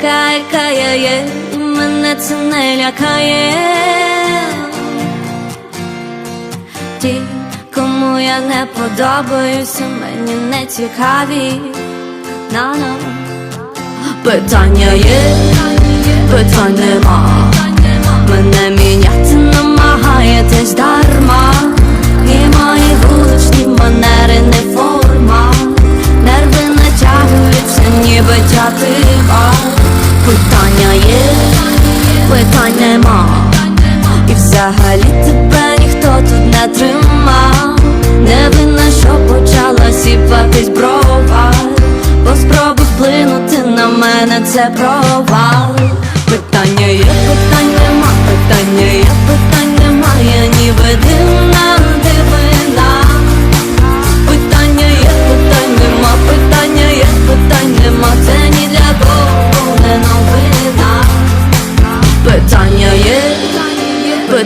така, яка є, мене це не лякає. Ті, кому я не подобаюся, мені не цікаві. На-на. Питання є, питань нема. Мене міняти намагаєтесь дарма. І мої вуличні манери не форма. Нерви натягуються, ніби тятива. Питання є, питань нема. І взагалі тебе ніхто тут не тримав. Не винна, що почала сіпатись брова. Бо спроби вплинути на мене це провал. Питання є, питання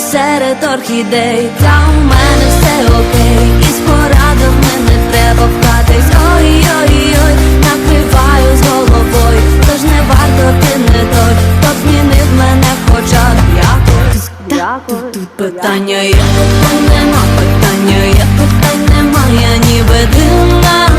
Серед орхідей, та у мене все окей, і з порадами не треба вкатись. Ой-ой-ой, накриваю з головою, тож не варто ти не той, хто змінив мене хоча б якось. Дякую. Тут питання є, питань нема, питання є, питань немає, ніби дивна